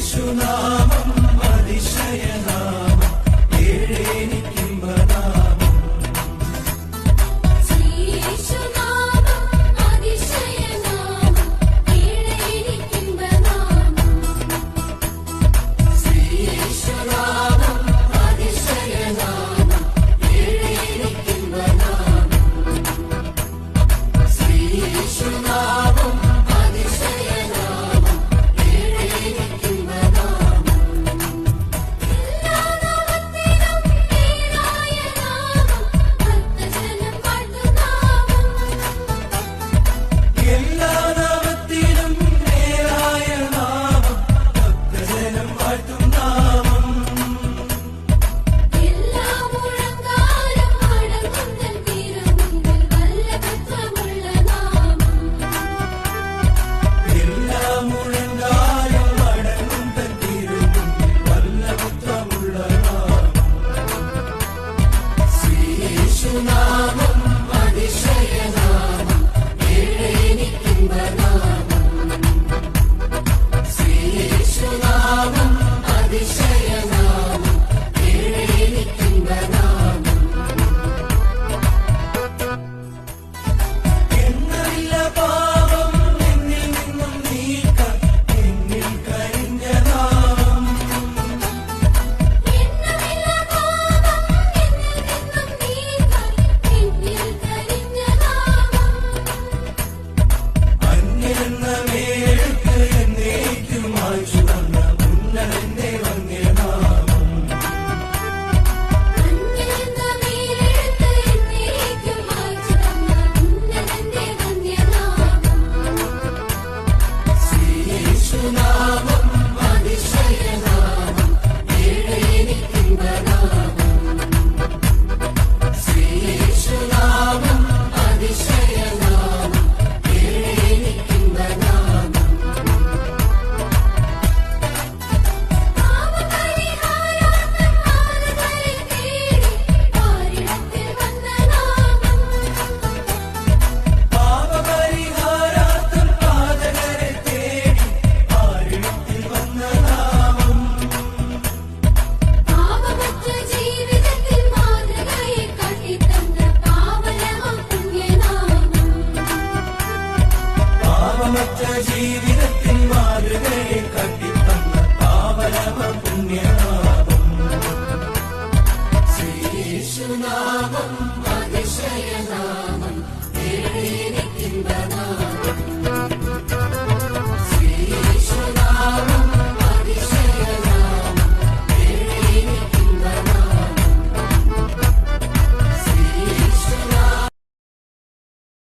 You know. 나? say Karuna. ജീവിതത്തിൽ മാതൃകയെ കട്ടിത്തന്ന പാവനവ പുണ്യ